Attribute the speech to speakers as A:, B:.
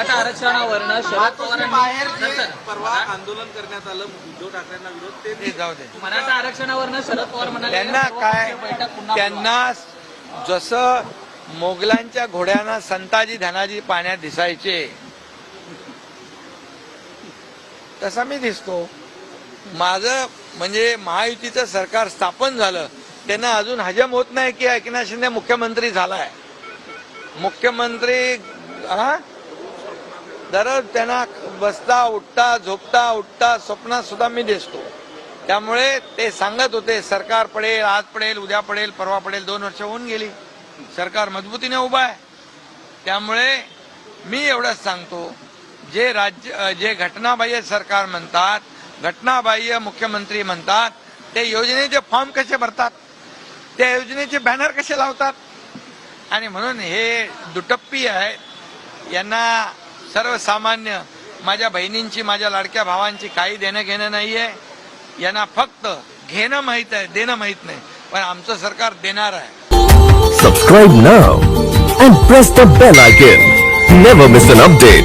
A: मराठा आरक्षणावरनं शरद पवारांनी
B: बाहेर जे
A: नंतर
B: परवा आंदोलन करण्यात आलं उद्धव ठाकरेंना विरोध ते
C: ते जाऊ दे.
A: मराठा आरक्षणावरनं शरद पवार म्हणाले
C: त्यांना काय. त्यांना जसं मोगलांच्या घोड्यांना संताजी धनाजी पाण्यात दिसायचे तसा मी दिसतो. माझं म्हणजे महायुतीचं सरकार स्थापन झालं त्यांना अजून हजम होत नाही की एकनाथ शिंदे मुख्यमंत्री झालाय. मुख्यमंत्री हा? दररोज त्यांना बसता उठता झोपता उठता स्वप्नात सुद्धा मी दिसतो. त्यामुळे ते सांगत होते सरकार पडेल आज पडेल उद्या पडेल परवा पडेल दोन वर्ष होऊन गेली. सरकार मजबूतीने उभा आहे. त्यामुळे मी एवढंच सांगतो जे राज्य जे घटनाबाह्य सरकार म्हणतात घटनाबाह्य मुख्यमंत्री म्हणतात ते योजनेचे फॉर्म कसे भरतात? त्या योजनेचे बॅनर कसे लावतात? आणि म्हणून हे दुटप्पी आहे यांना सर्वसामान्य माझ्या बहिणींची माझ्या लाडक्या भावांची काही देणं घेणं नाहीये. यांना फक्त घेणं माहीत आहे देणं माहीत नाही. पण आमचं सरकार देणार आहे.
D: Subscribe now and press the bell icon never miss an update